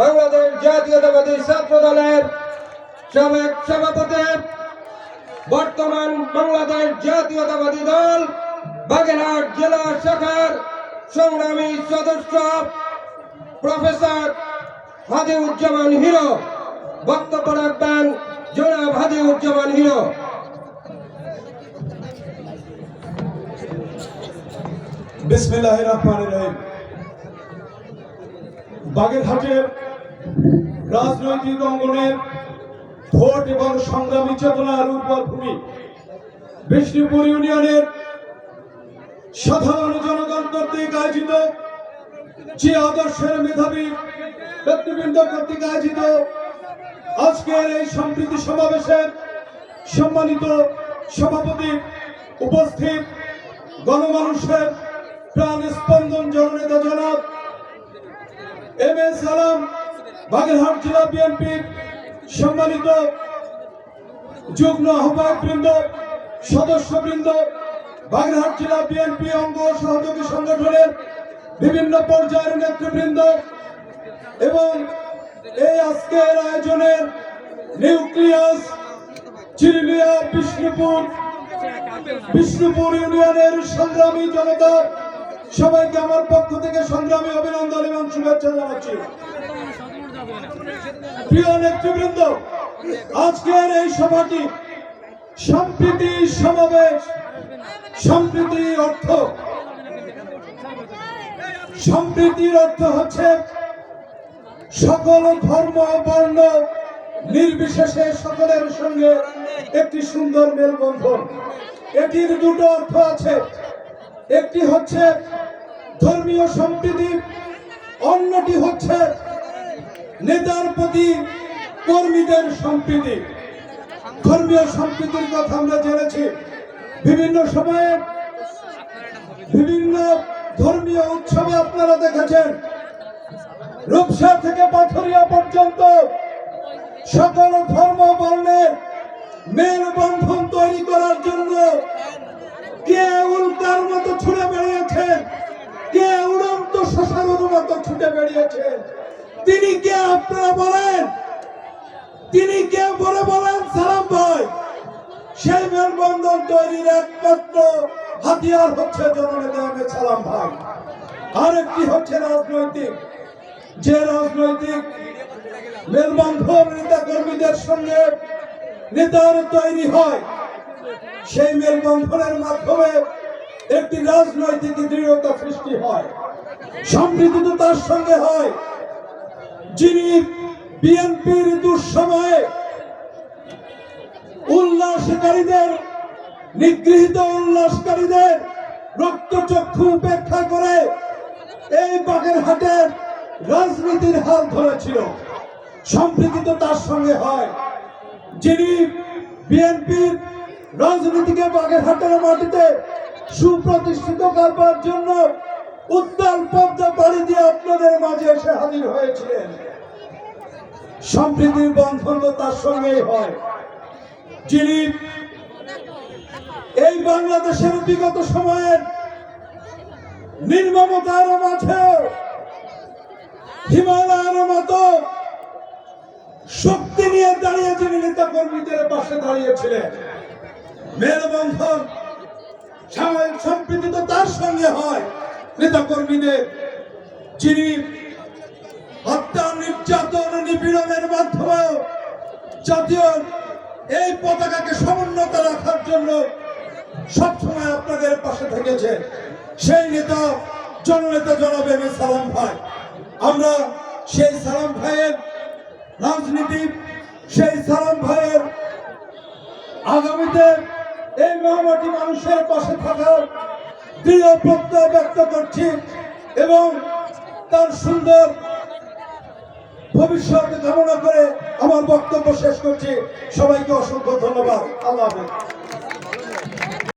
বাংলাদেশ জাতীয়তাবাদী ছাত্র দলের সাবেক সভাপতি, বর্তমান বাংলাদেশ জাতীয়তাবাদী দল, বাগেরহাট জেলা শাখার সংগ্রামী সদস্য, প্রফেসর হাদিউজ্জামান হিরো। বক্তব্য রাখবেন জনাব হাদিউজ্জামান হিরো। বিসমিল্লাহ রহমান রহিম। বাগেরহাটের রাজনৈতিক অঙ্গনের ভোট এবং সংগ্রামী চেতনার উর্বর ভূমি। বিষ্ণুপুর ইউনিয়নের সাধারণ জনগণ কর্তৃক আয়োজিত যে আদর্শের মেধাবী ব্যক্তিবৃন্দ কর্তৃক আয়োজিত আজকের এই সম্প্রীতি সমাবেশের সম্মানিত সভাপতি উপস্থিত গণমানুষের প্রাণ স্পন্দন জননেতা জনাব এম এ সালাম বাগেরহাট জেলা বিএনপি সম্মানিত যুগ্ম আহ্বায়ক বৃন্দ সদস্য বৃন্দ বাগেরহাট জেলা বিএনপি অঙ্গ সহযোগী সংগঠনের বিভিন্ন পর্যায়ের নেতৃবৃন্দ এবং এই আজকের আয়োজনের নিউক্লিয়াস চিরলিয়া বিষ্ণুপুর বিষ্ণুপুর ইউনিয়নের সংগ্রামী জনতা, সবাইকে আমার পক্ষ থেকে সংগ্রামী অভিনন্দন এবং শুভেচ্ছা জানাচ্ছি। প্রিয় নেতৃবৃন্দ, আজকের এই সভাটি সম্প্রীতি সমাবেশ সম্প্রীতি অর্থ। সম্প্রীতির অর্থ হচ্ছে সকল ধর্ম বর্ণ নির্বিশেষে সকলের সঙ্গে একটি সুন্দর মেলবন্ধন। এটির দুটো অর্থ আছে। একটি হচ্ছে ধর্মীয় সম্প্রীতি, অন্যটি হচ্ছে নেতার প্রতি কর্মীদের সম্প্রীতি। ধর্মীয় সম্প্রীতির কথা আমরা জেনেছি। বিভিন্ন সময়ে বিভিন্ন ধর্মীয় উৎসবে আপনারা দেখেছেন, রূপসা থেকে পাথরিয়া পর্যন্ত সকল ধর্ম বর্ণের মেল বন্ধন তৈরি করার জন্য কে উল্কার মতো ছুটে বেরিয়েছেন কে উড়ন্ত শশানুর মতো ছুটে বেরিয়েছেন তিনি কে আপনারা বলেন? তিনি কে বলে বলেন, সালাম ভাই? সেই মেলবন্ধন তৈরির একমাত্র হাতিয়ার হচ্ছে জননেতা সালাম ভাই। আরেকটি হচ্ছে রাজনৈতিক। যে রাজনৈতিক মেলবন্ধন নেতা কর্মীদের সঙ্গে নেতার তৈরি হয়, সেই মেলবন্ধনের মাধ্যমে একটি রাজনৈতিক দৃঢ়তা সৃষ্টি হয়, সম্প্রীতি তো তার সঙ্গে হয়। যিনি বিএনপির দুঃসময়ে উল্লাসকারীদের, নিগৃহীত উল্লাসকারীদের রক্তচক্ষু উপেক্ষা করে এই বাগেরহাটের রাজনীতির হাল ধরেছিল। সম্প্রীতি তো তার সঙ্গে হয়। যিনি বিএনপির রাজনীতিকে বাগেরহাটের মাটিতে সুপ্রতিষ্ঠিত করবার জন্য উত্তাল পদ্মা পাড়ি দিয়ে আপনাদের মাঝে এসে হাজির হয়েছিলেন। সম্প্রীতির বন্ধন তার সঙ্গেই হয়। যিনি এই বাংলাদেশের বিগত সময়ের নির্মমতার মাঝে হিমালয়ের মতো শক্তি নিয়ে দাঁড়িয়ে যিনি নেতা কর্মীদের পাশে দাঁড়িয়েছিলেন মেলবন্ধন সম্প্রীতি তো তার সঙ্গে হয়। নেতা কর্মীদের যিনি হত্যা, নির্যাতন, নিপীড়নের মাধ্যমে জাতীয় এই পতাকাকে সমুন্নত রাখার জন্য সবসময় আপনাদের পাশে থেকেছেন সেই নেতা, জননেতা জনাব এম সালাম ভাই। আমরা সেই সালাম ভাইয়ের রাজনীতি, সেই সালাম ভাইয়ের আগামীতে এই মহামাটি মানুষের পাশে থাকার দৃঢ় প্রত্যয় ব্যক্ত করছি এবং তার সুন্দর ভবিষ্যৎ কামনা করে আমার বক্তব্য শেষ করছি। সবাইকে অসংখ্য ধন্যবাদ। আল্লাহ হাফেজ।